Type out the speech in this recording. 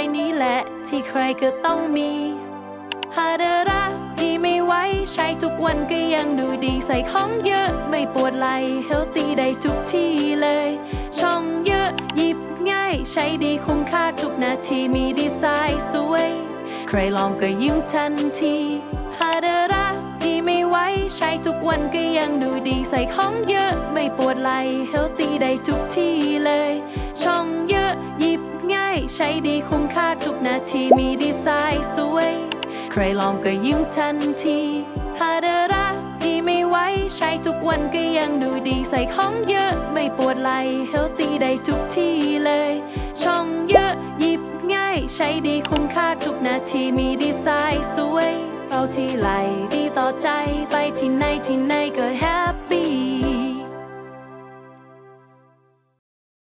ที่ใครก็ต้องมีฮาเดระดีไม่ไหวใช้ทุกวันก็ยังดูดีใส่ของเยอะ ไม่ปวดไหล่เฮลตี้ได้ทุกที่เลย ช่องเยอะหยิบง่าย ใช้ดีคุ้มค่าทุกนาทีมีดีไซน์สวย ใครลองก็ยิ้มทันทีฮาเดระดีไม่ไหวใช้ทุกวันก็ยังดูดีใส่ของเยอะ ไม่ปวดไหล่เฮลตี้ได้ทุกที่ ใช้ดีคุ้มค่าทุกนาทีมีดีไซน์สวย ใครลองก็ยิ้มทันทีฮาเดระดีไม่ไหวใช้ทุกวันก็ยังดูดีใส่ของเยอะไม่ปวดไหล่เฮลตี้ได้ทุกที่เลย ช่องเยอะหยิบง่าย ใช้ดีคุ้มค่าทุกนาทีมีดีไซน์สวยเอาที่ไหลดีต่อใจไปที่ไหนที่ไหนก็แฮป